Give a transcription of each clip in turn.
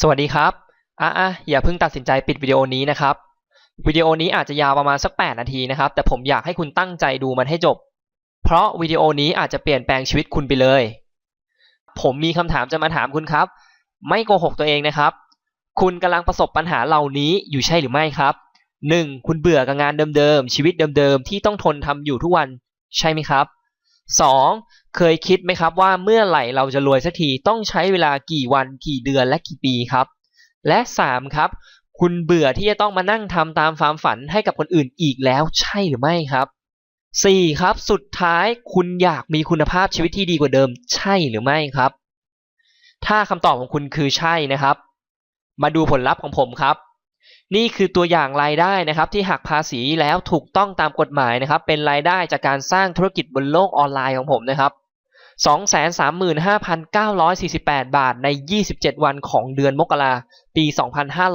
สวัสดีครับ อะอะอย่าเพิ่งตัดสินใจปิดวิดีโอนี้นะครับ วิดีโอนี้อาจจะยาวประมาณสัก 8 นาทีนะครับ แต่ผมอยากให้คุณตั้งใจดูมันให้จบ เพราะวิดีโอนี้อาจจะเปลี่ยนแปลงชีวิตคุณไปเลย ผมมีคำถามจะมาถามคุณครับ ไม่โกหกตัวเองนะครับ คุณกำลังประสบปัญหาเหล่านี้อยู่ใช่หรือไม่ครับ 1. คุณเบื่อกับงานเดิมๆ ชีวิตเดิมๆ ที่ต้องทนทำอยู่ทุกวัน ใช่ไหมครับ 2. เคยคิดไหมครับว่าเมื่อไหร่เราจะรวยสักทีต้องใช้เวลากี่วันกี่เดือนและกี่ปีครับ และ 3. ครับ คุณเบื่อที่จะต้องมานั่งทำตามความฝันให้กับคนอื่นอีกแล้วใช่หรือไม่ครับ 4. ครับ สุดท้ายคุณอยากมีคุณภาพชีวิตที่ดีกว่าเดิม ใช่หรือไม่ครับ ถ้าคำตอบของคุณคือใช่นะครับ มาดูผลลัพธ์ของผมครับนี่คือตัวอย่างรายได้นะครับที่หักภาษีแล้วถูกต้องตามกฎหมายนะครับ เป็นรายได้จากการสร้างธุรกิจบนโลกออนไลน์ของผมนะครับ 235,948 บาทใน 27 วันของเดือนมกราปี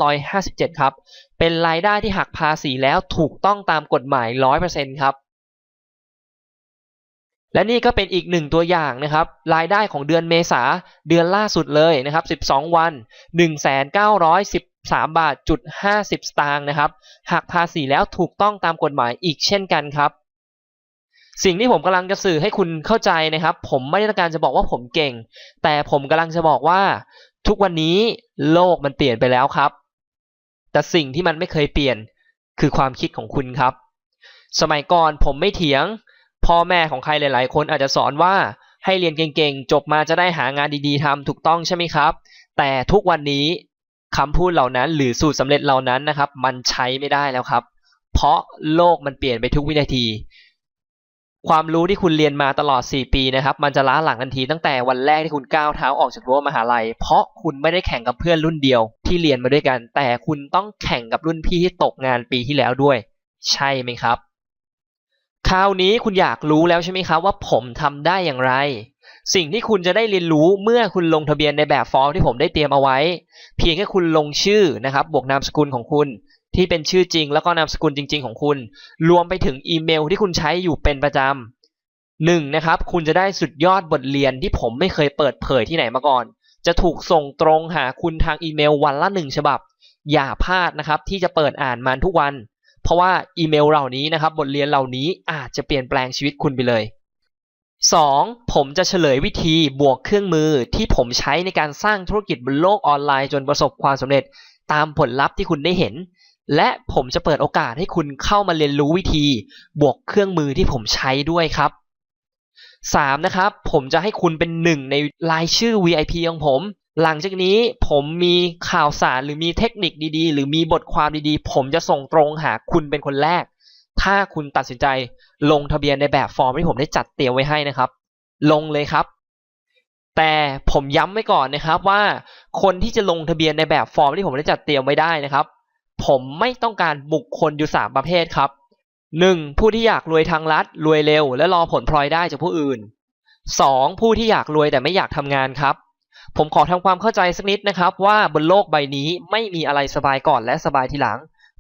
2557 ครับ เป็นรายได้ที่หักภาษีแล้วถูกต้องตามกฎหมาย 100%ครับ และนี่ก็เป็นอีกหนึ่งตัวอย่างนะครับ รายได้ของเดือนเมษาเดือนล่าสุดเลยนะครับ 12 วัน 1,913 บาทจุด50 สตางค์นะครับ หักภาษีแล้วถูกต้องตามกฎหมายอีกเช่นกันครับ สิ่งที่ผมกำลังจะสื่อให้คุณเข้าใจนะครับ ผมไม่ได้ต้องการจะบอกว่าผมเก่ง แต่ผมกำลังจะบอกว่า ทุกวันนี้โลกมันเปลี่ยนไปแล้วครับ แต่สิ่งที่มันไม่เคยเปลี่ยนคือความคิดของคุณครับ สมัยก่อนผมไม่เถียง พ่อแม่ของใครหลาย ๆ คนอาจจะสอนว่าให้เรียนเก่งๆ จบมาจะได้หางานดีๆทำถูกต้องใช่ไหมครับ แต่ทุกวันนี้คำพูดเหล่านั้นหรือสูตรสำเร็จเหล่านั้นนะครับ มันใช้ไม่ได้แล้วครับ เพราะโลกมันเปลี่ยนไปทุกวินาที ความรู้ที่คุณเรียนมาตลอด 4 ปีนะครับ มันจะล้าหลังทันทีตั้งแต่วันแรกที่คุณก้าวเท้าออกจากรั้วมหาลัย เพราะคุณไม่ได้แข่งกับเพื่อนรุ่นเดียวที่เรียนมาด้วยกัน แต่คุณต้องแข่งกับรุ่นพี่ที่ตกงานปีที่แล้วด้วย ใช่ไหมครับ คราวนี้คุณอยากรู้แล้วใช่ไหมครับว่าผมทำได้อย่างไร สิ่งที่คุณจะได้เรียนรู้เมื่อคุณลงทะเบียนในแบบฟอร์มที่ผมได้เตรียมเอาไว้ เพียงแค่คุณลงชื่อนะครับ บวกนามสกุลของคุณ ที่เป็นชื่อจริงแล้วก็นามสกุลจริง ๆ ของคุณ รวมไปถึงอีเมลที่คุณใช้อยู่เป็นประจำหนึ่งนะครับ คุณจะได้สุดยอดบทเรียนที่ผมไม่เคยเปิดเผยที่ไหนมาก่อน จะถูกส่งตรงหาคุณทางอีเมลวันละหนึ่งฉบับ อย่าพลาดนะครับ ที่จะเปิดอ่านมันทุกวัน เพราะว่าอีเมลเหล่านี้นะครับ บทเรียนเหล่านี้อาจจะเปลี่ยนแปลงชีวิตคุณไปเลย 2. ผมจะเฉลยวิธีบวกเครื่องมือที่ผมใช้ในการสร้างธุรกิจบนโลกออนไลน์จนประสบความสำเร็จ ตามผลลัพธ์ที่คุณได้เห็น และผมจะเปิดโอกาสให้คุณเข้ามาเรียนรู้วิธี บวกเครื่องมือที่ผมใช้ด้วยครับ 3. นะครับผมจะให้คุณเป็นหนึ่งในรายชื่อ VIP ของผม หลังจากนี้ผมมีข่าวสารหรือมีเทคนิคดีๆ หรือมีบทความดีๆ ผมจะส่งตรงหาคุณเป็นคนแรก ถ้าคุณตัดสินใจลงทะเบียนในแบบฟอร์มที่ผมได้จัดเตรียมไว้ให้นะครับ ลงเลยครับ แต่ผมย้ำไว้ก่อนนะครับว่า คนที่จะลงทะเบียนในแบบฟอร์มที่ผมได้จัดเตรียมไว้ได้นะครับ ผมไม่ต้องการบุคคลอยู่สามประเภทครับหนึ่งผู้ที่อยากรวยทางลัดรวยเร็ว และรอผลพลอยได้จากผู้อื่นสองผู้ที่อยากรวยแต่ไม่อยากทำงานครับ ผมขอทำความเข้าใจสักนิดนะครับ ว่าบนโลกใบนี้ไม่มีอะไรสบายก่อนและสบายทีหลัง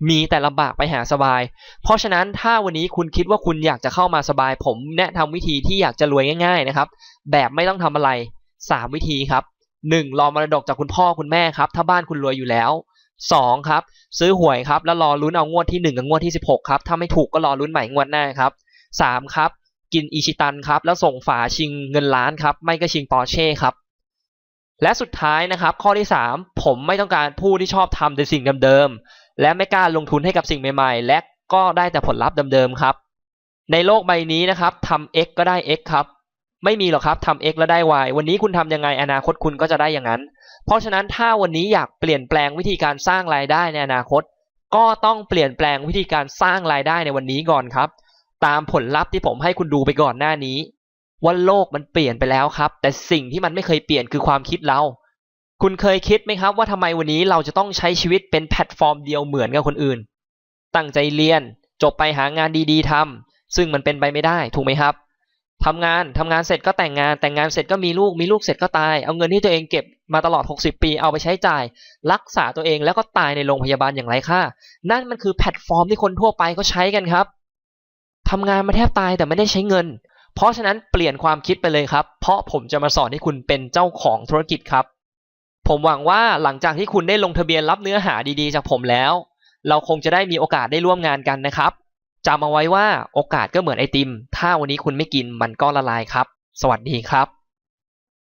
มีแต่ลำบากไปหาสบาย เพราะฉะนั้นถ้าวันนี้คุณคิดว่าคุณอยากจะเข้ามาสบาย ผมแนะนำวิธีที่อยากจะรวยง่าย ๆนะครับ แบบไม่ต้องทำอะไร 3 วิธีครับ 1. รอมรดกจากคุณพ่อคุณแม่ครับ ถ้าบ้านคุณรวยอยู่แล้ว 2. ครับซื้อหวยครับแล้วรอลุ้นเอางวดที่ 1 กับงวดที่ 16ครับถ้าไม่ถูกก็รอลุ้นใหม่งวดหน้าครับ 3. ครับกินอิชิตันครับแล้วส่งฝาชิงเงินล้านครับไม่ก็ชิงปอร์เช่ครับและสุดท้ายนะครับข้อที่ 3 ผมไม่ต้องการผู้ที่ชอบทำแต่สิ่งเดิมๆและไม่กล้าลงทุนให้กับสิ่งใหม่ๆ และก็ได้แต่ผลลัพธ์เดิมๆครับในโลกใบนี้นะครับทำ x ก็ได้ x ครับ ไม่มีหรอกครับทำ x แล้วได้ y วันนี้คุณทำยังไงอนาคตคุณก็จะได้อย่างนั้น เพราะฉะนั้นถ้าวันนี้อยากเปลี่ยนแปลงวิธีการสร้างรายได้ในอนาคต ก็ต้องเปลี่ยนแปลงวิธีการสร้างรายได้ในวันนี้ก่อนครับ ตามผลลัพธ์ที่ผมให้คุณดูไปก่อนหน้านี้ว่าโลกมันเปลี่ยนไปแล้วครับ แต่สิ่งที่มันไม่เคยเปลี่ยนคือความคิดเรา คุณเคยคิดไหมครับ ว่าทำไมวันนี้เราจะต้องใช้ชีวิตเป็นแพลตฟอร์มเดียวเหมือนกับคนอื่น ตั้งใจเรียนจบไปหางานดีๆทำซึ่งมันเป็นไปไม่ได้ถูกไหมครับ ทำงานทำงานเสร็จก็แต่งงาน แต่งงานเสร็จก็มีลูก มีลูกเสร็จก็ตาย เอาเงินที่ตัวเองเก็บมาตลอด 60 ปี เอาไปใช้จ่าย รักษาตัวเองแล้วก็ตายในโรงพยาบาลอย่างไรค่า นั่นมันคือแพลตฟอร์มที่คนทั่วไปเขาใช้กันครับทำงานมาแทบตายแต่ไม่ได้ใช้เงิน เพราะฉะนั้นเปลี่ยนความคิดไปเลยครับ เพราะผมจะมาสอนให้คุณเป็นเจ้าของธุรกิจครับ ผมหวังว่าหลังจากที่คุณได้ลงทะเบียนรับเนื้อหาดีๆ จากผมแล้ว เราคงจะได้มีโอกาสได้ร่วมงานกันนะครับ จำเอาไว้ว่าโอกาสก็เหมือนไอติม ถ้าวันนี้คุณไม่กินมันก็ละลายครับ สวัสดีครับ